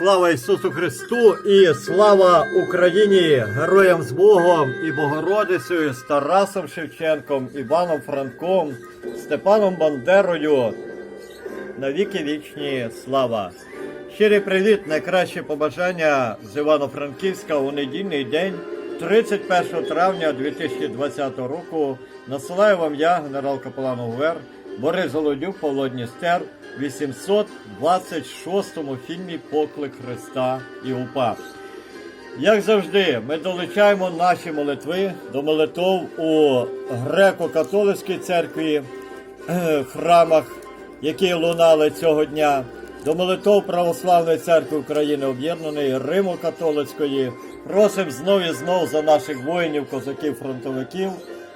Слава Ісусу Христу і слава Україні, героям з Богом і Богородицею, з Тарасом Шевченком, Іваном Франком, Степаном Бандерою. Навіки вічні слава! Щирий привіт, найкраще побажання з Івано-Франківська у недільний день, 31 травня 2020 року. Насилаю вам я, генерал Капелан УВР, Борис Голодюк, Павло Дністер, в 826-му фільмі Поклик Христа і УПА. Як завжди, ми долучаємо наші молитви до молитв у греко-католицькій церкві, храмах, які лунали цього дня, до молитв Православної церкви України Об'єднаної, Римо-католицької. Просимо знов і знов за наших воїнів, козаків, фронтовиків,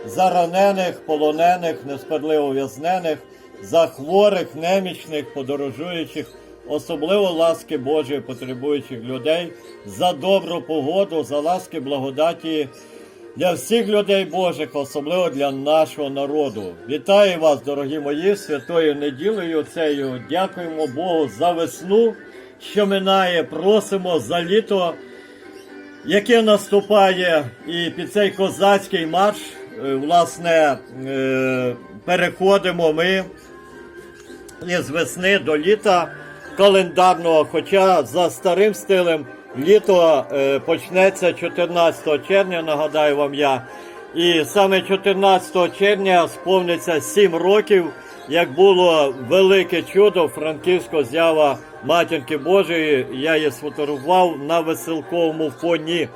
за ранених, полонених, несправедливо в'язнених, за хворих, немічних, подорожуючих, особливо ласки Божої потребуючих людей, за добру погоду, за ласки благодаті для всіх людей Божих, особливо для нашого народу. Вітаю вас, дорогі мої, святою неділею цією. Дякуємо Богу за весну, що минає. Просимо за літо, яке наступає, і під цей козацький марш, власне, е, переходимо ми із весни до літа календарного, хоча за старим стилем літо е, почнеться 14 червня, нагадаю вам я. І саме 14 червня сповниться 7 років, як було велике чудо франківського зява Матінки Божої. Я її сфотографував на веселковому фоні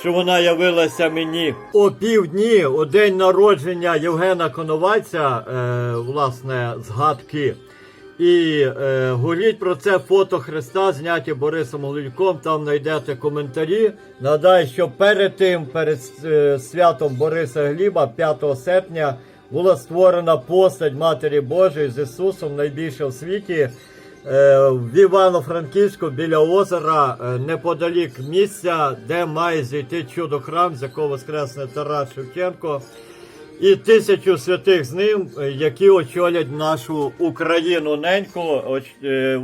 що вона явилася мені о півдні, у день народження Євгена Коновальця, е, власне, згадки. І е, гуліть про це фото Христа, зняті Борисом Голюком, там знайдете коментарі. Нагадаю, що перед тим, перед е, святом Бориса Гліба, 5 серпня, була створена постать Матері Божої з Ісусом найбільше в світі. Е, в Івано-Франківську біля озера, е, неподалік місця, де має зійти чудо храм, з якого воскресне Тарас Шевченко, і тисячу святих з ним, е, які очолять нашу Україну неньку, е,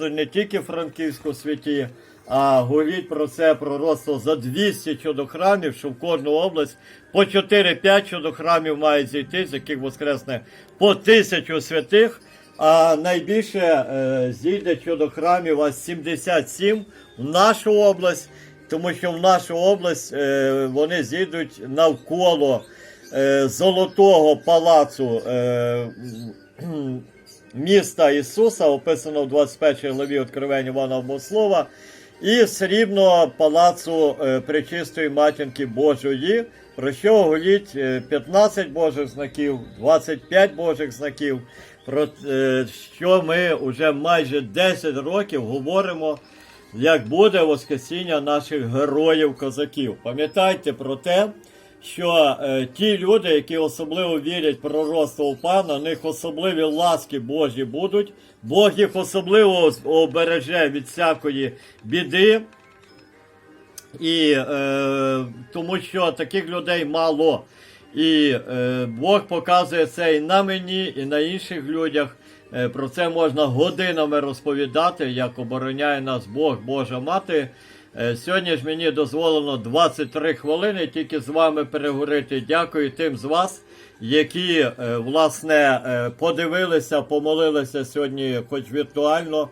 не тільки Франківську святі, а говоріть про це пророцтво за 200 чудохрамів, що в кожну область по 4-5 чудохрамів мають зійти, з яких воскресне по тисячу святих. А найбільше е, зійде щодо храмів аж 77 в нашу область, тому що в нашу область е, вони зійдуть навколо е, Золотого палацу міста Ісуса, описано в 21 главі Откровення Івана Богослова, і срібного палацу Пречистої Матінки Божої, про що говорить е, 15 Божих знаків, 25 Божих знаків, про е, що ми вже майже 10 років говоримо, як буде Воскресіння наших героїв-козаків. Пам'ятайте про те, що е, ті люди, які особливо вірять в пророцтво УПА, на них особливі ласки Божі будуть. Бог їх особливо обереже від всякої біди. І е, тому що таких людей мало. І е, Бог показує це і на мені, і на інших людях. Е, про це можна годинами розповідати, як обороняє нас Бог, Божа мати. Е, сьогодні ж мені дозволено 23 хвилини тільки з вами переговорити. Дякую тим з вас, які е, власне е, подивилися, помолилися сьогодні, хоч віртуально.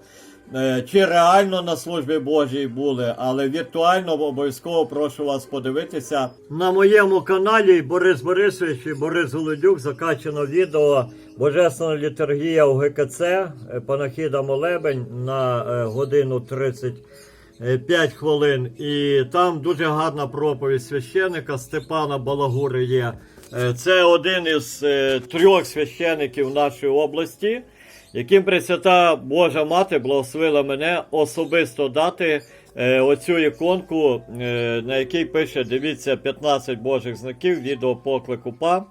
Е, Чи реально на службі Божій були, але віртуально обов'язково прошу вас подивитися. На моєму каналі Борис Борисович і Борис Голодюк закачано відео Божественна літургія у ГКЦ е, Панахіда Молебень на е, годину 35 хвилин. І там дуже гарна проповідь священика Степана Балагури є. Це один із трьох священиків нашої області яким Пресвята Божа Мати благословила мене особисто дати е, оцю іконку, е, на якій пише: дивіться 15 Божих знаків, відео поклику ПА.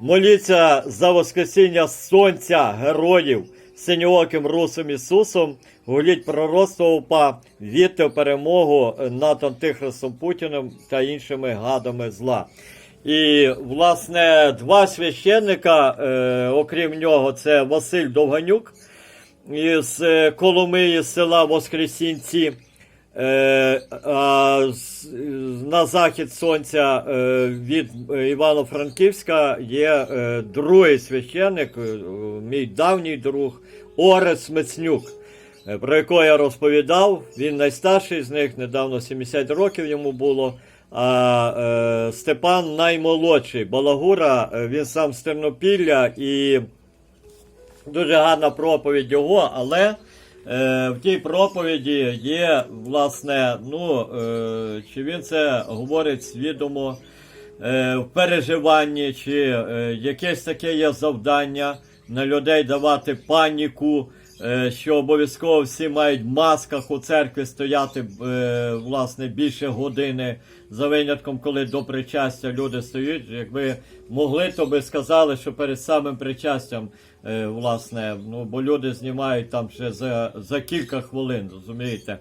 Моліться за Воскресіння Сонця, героїв, синьооким русом Ісусом, гуліть пророцтво УПА, вірте в перемогу над Антихристом Путіним та іншими гадами зла. І, власне, два священника, е, окрім нього, це Василь Довганюк із е, Коломиї села Воскресінці. Е, а з- на захід сонця е, від Івано-Франківська є е, другий священник, е, мій давній друг Орес Мецнюк, е, про якого я розповідав. Він найстарший з них, недавно 70 років йому було. А е, Степан наймолодший. Балагура, е, він сам з Тернопілля і дуже гарна проповідь його, але е, в тій проповіді є, власне, ну, е, чи він це говорить свідомо е, в переживанні, чи е, якесь таке є завдання на людей давати паніку, що обов'язково всі мають в масках у церкві стояти е, власне більше години, за винятком, коли до причастя люди стоять. Якби могли, то би сказали, що перед самим причастям, е, власне, ну бо люди знімають там ще за, за кілька хвилин, розумієте?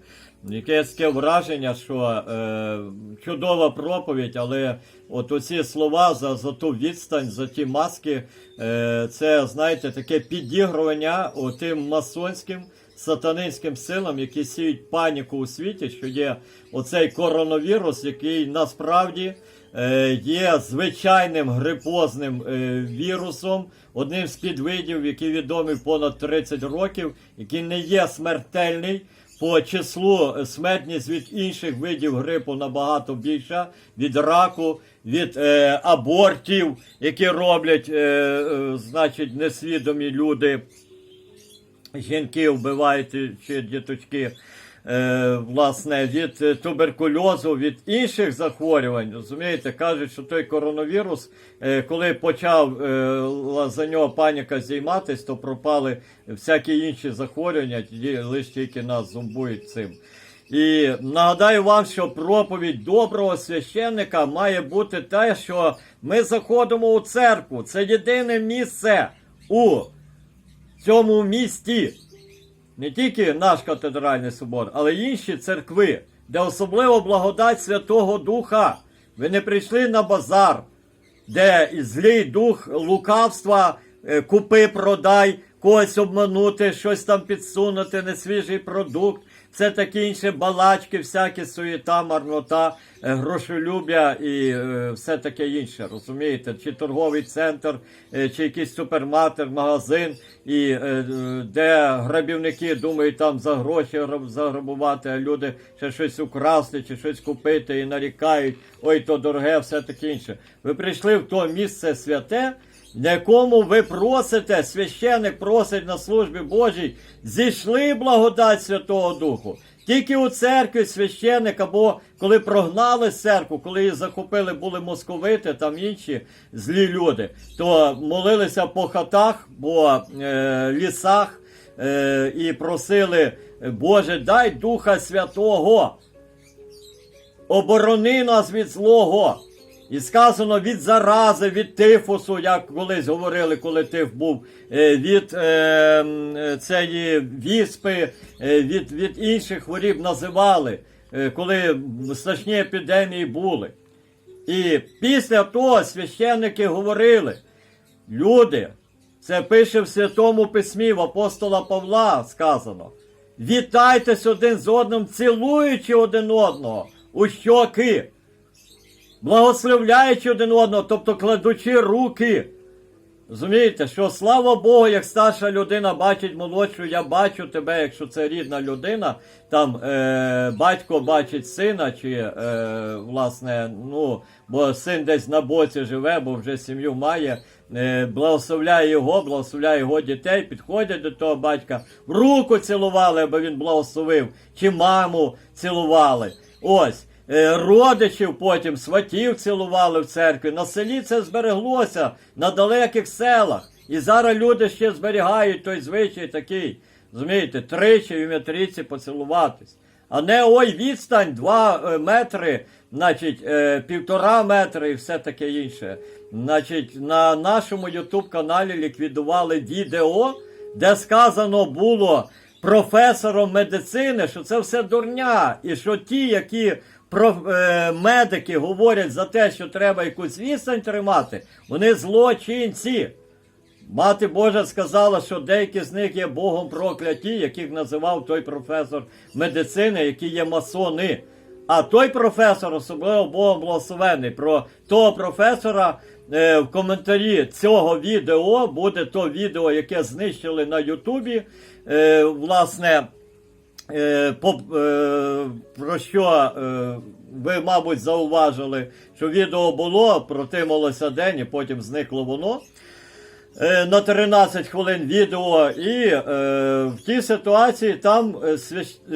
Якесь таке враження, що е, чудова проповідь, але от оці слова за, за ту відстань, за ті маски, е, це, знаєте, таке підігрування тим масонським сатанинським силам, які сіють паніку у світі, що є оцей коронавірус, який насправді е, є звичайним грипозним е, вірусом, одним з підвидів, який відомий понад 30 років, який не є смертельний. По числу е, смертність від інших видів грипу набагато більша, від раку, від е, абортів, які роблять, е, е, значить, несвідомі люди. Жінки вбивають чи діточки, власне, від е, туберкульозу, від інших захворювань. Розумієте, кажуть, що той коронавірус, е, коли почав е, за нього паніка зійматись, то пропали всякі інші захворювання, лише тільки нас зомбують цим. І нагадаю вам, що проповідь доброго священника має бути те, що ми заходимо у церкву. Це єдине місце у цьому місті не тільки наш катедральний собор, але й інші церкви, де особливо благодать Святого Духа. Ви не прийшли на базар, де злий дух лукавства, е, купи, продай, когось обманути, щось там підсунути, несвіжий продукт. Це такі інші балачки, всякі суєта, марнота, е, грошолюбя і е, все таке інше. Розумієте? Чи торговий центр, е, чи якийсь супермаркет, магазин, і де грабівники думають там за гроші заграбувати, а люди ще щось украсти чи щось купити і нарікають, ой, то дороге, все таке інше. Ви прийшли в то місце святе якому ви просите, священик просить на службі Божій, зійшли благодать Святого Духу. Тільки у церкві священик, або коли прогнали церкву, коли її захопили, були московити, там інші злі люди, то молилися по хатах, по е, лісах е, і просили, Боже, дай Духа Святого оборони нас від злого. І сказано від зарази, від тифусу, як колись говорили, коли тиф був, е, від е, е, цієї віспи, е, від, від інших хворіб називали, коли страшні епідемії були. І після того священники говорили, люди, це пише в Святому Письмі в апостола Павла сказано. Вітайтесь один з одним, цілуючи один одного у щоки, благословляючи один одного, тобто кладучи руки. Розумієте, що слава Богу, як старша людина бачить молодшу, я бачу тебе, якщо це рідна людина, там е, батько бачить сина, чи е, власне, ну, бо син десь на боці живе, бо вже сім'ю має, е, благословляє його, благословляє його дітей, підходять до того батька, руку цілували, аби він благословив, чи маму цілували. Ось. Е, Родичів потім, сватів цілували в церкві. На селі це збереглося на далеких селах. І зараз люди ще зберігають той звичай такий. Розумієте, тричі в ім'я трійці поцілуватись. А не ой, відстань 2 метри, значить, е, півтора метри і все таке інше. Значить, на нашому Ютуб каналі ліквідували відео, де сказано було професором медицини, що це все дурня, і що ті, які про, е, медики говорять за те, що треба якусь відстань тримати, вони злочинці. Мати Божа сказала, що деякі з них є Богом прокляті, яких називав той професор медицини, які є масони. А той професор, особливо Богом благословений, про того професора е, в коментарі цього відео буде то відео, яке знищили на Ютубі. Е, власне, про що е, ви, мабуть, зауважили, що відео було, протималося день і потім зникло воно. Е, на 13 хвилин відео, і е, в тій ситуації там е, свящ... е,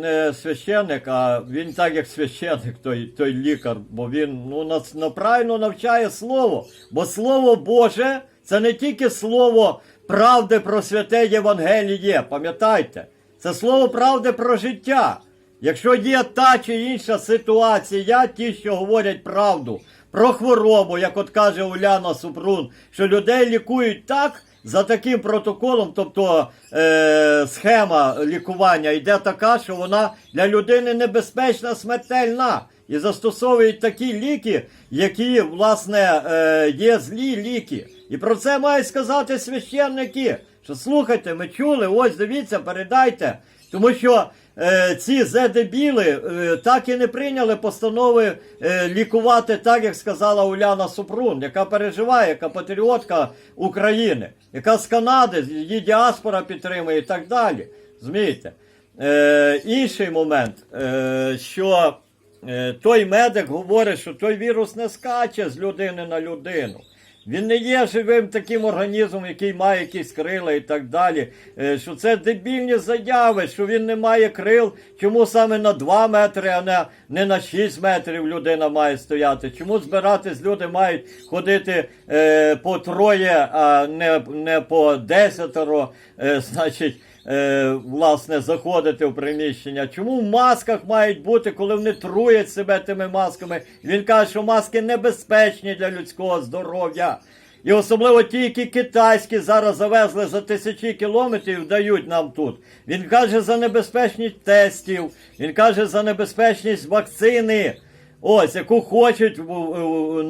не священник, а він так як священник, той, той лікар, бо він ну, нас правильно навчає слово. Бо слово Боже це не тільки слово правди про святе Євангеліє, пам'ятайте, це слово правди про життя. Якщо є та чи інша ситуація, ті, що говорять правду про хворобу, як от каже Уляна Супрун, що людей лікують так за таким протоколом, тобто е, схема лікування йде така, що вона для людини небезпечна, смертельна. І застосовують такі ліки, які, власне, е, є злі ліки. І про це мають сказати священники. Що слухайте, ми чули, ось дивіться, передайте. Тому що е, ці зедебіли е, так і не прийняли постанови е, лікувати так, як сказала Уляна Супрун, яка переживає, яка патріотка України, яка з Канади, її діаспора підтримує і так далі. Змієте? Е, інший момент, е, що той медик говорить, що той вірус не скаче з людини на людину. Він не є живим таким організмом, який має якісь крила і так далі. Е, Що це дебільні заяви, що він не має крил. Чому саме на 2 метри, а не, не на 6 метрів людина має стояти? Чому збиратись люди мають ходити е, по троє, а не, не по десятеро, е, значить. Е, власне, заходити в приміщення. Чому в масках мають бути, коли вони труять себе тими масками? Він каже, що маски небезпечні для людського здоров'я. І особливо ті, які китайські зараз завезли за тисячі кілометрів, дають нам тут. Він каже за небезпечність тестів, він каже за небезпечність вакцини. Ось, яку хочуть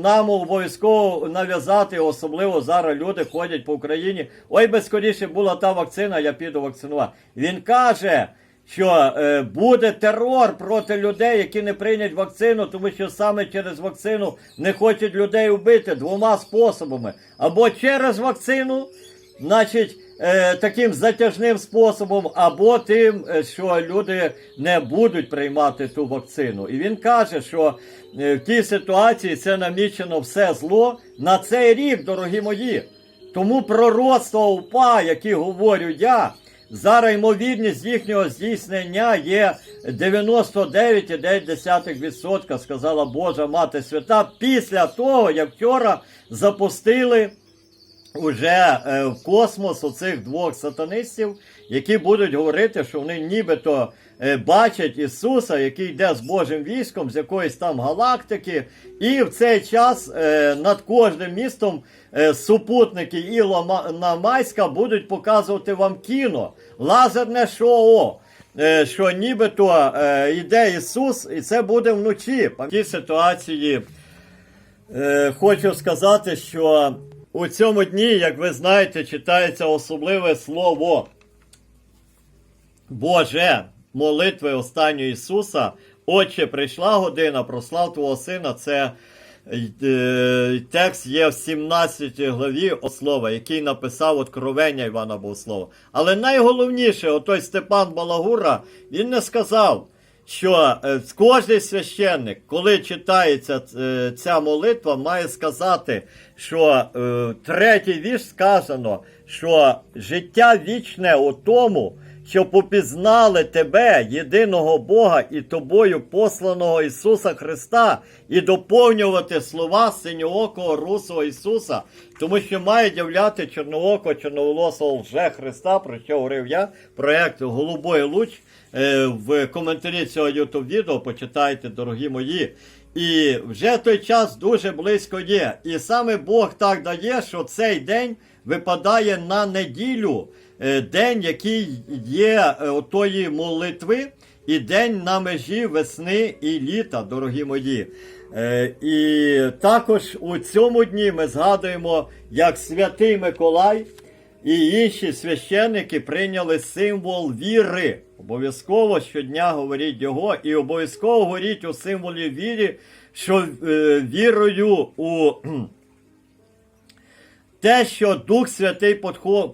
нам обов'язково нав'язати, особливо зараз люди ходять по Україні. Ой, би скоріше була та вакцина, я піду вакцинувати. Він каже, що е, буде терор проти людей, які не прийнять вакцину, тому що саме через вакцину не хочуть людей вбити двома способами. Або через вакцину, значить, е, таким затяжним способом, або тим, е, що люди не будуть приймати ту вакцину. І він каже, що е, в тій ситуації це намічено все зло на цей рік, дорогі мої. Тому пророцтво УПА, які говорю я, зараз ймовірність їхнього здійснення є 99,9%, сказала Божа Мати Свята, після того, як вчора запустили уже е, в космос оцих двох сатанистів, які будуть говорити, що вони нібито е, бачать Ісуса, який йде з Божим військом, з якоїсь там галактики, і в цей час е, над кожним містом супутники Ілона Майська будуть показувати вам кіно, лазерне шоу. Що нібито йде Ісус, і це буде вночі. В тій ситуації хочу сказати, що у цьому дні, як ви знаєте, читається особливе слово Боже, молитви останнього Ісуса. Отче, прийшла година, прослав Твого Сина. Це е, текст є в 17 главі Ослова, який написав откровення Івана Богослова. Але найголовніше, отой Степан Балагура, він не сказав, що е, кожен священник, коли читається е, ця молитва, має сказати, що е, третій вірш сказано, що життя вічне у тому, що попізнали тебе, єдиного Бога і тобою посланого Ісуса Христа, і доповнювати слова синьоокого русого Ісуса, тому що має являти чорноокого, чорноволосого лже Христа, про що говорив я, проект Голубой луч. Е, В коментарі цього youtube відео почитайте, дорогі мої. І вже той час дуже близько є. І саме Бог так дає, що цей день випадає на неділю, е, день, який є е, отої молитви, і день на межі весни і літа, дорогі мої. І також у цьому дні ми згадуємо, як святий Миколай і інші священники прийняли символ віри. Обов'язково щодня говоріть його, і обов'язково говоріть у символі віри, що е, вірою у те, що Дух Святий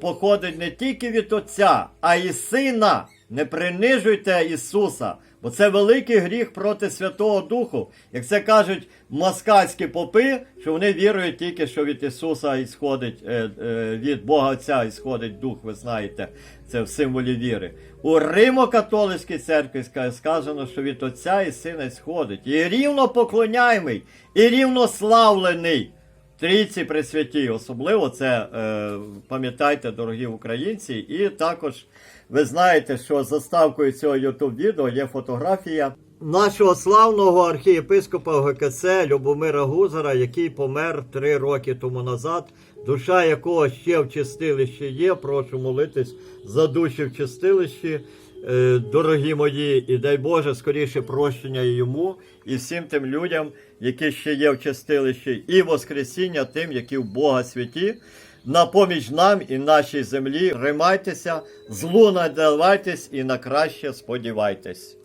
походить не тільки від Отця, а й Сина. Не принижуйте Ісуса, бо це великий гріх проти Святого Духу. Як це кажуть москальські попи, що вони вірують тільки, що від Ісуса ісходить, е, е, від Бога Отця ісходить Дух, ви знаєте, це в символі віри. У Римо-католицькій церкві сказано, що від Отця і Сина ісходить. І рівно поклоняємий, і рівно славлений. Трійці Пресвятій, особливо це е, пам'ятайте, дорогі українці, і також ви знаєте, що заставкою цього youtube відео є фотографія нашого славного архієпископа ГКЦ Любомира Гузара, який помер три роки тому назад. Душа якого ще в чистилищі є. Прошу молитись за душі в чистилищі. Е, Дорогі мої, і дай Боже скоріше прощення йому, і всім тим людям, які ще є в чистилищі, і Воскресіння тим, які в Бога святі, на поміч нам і нашій землі. Римайтеся, злу надавайтесь і на краще сподівайтесь.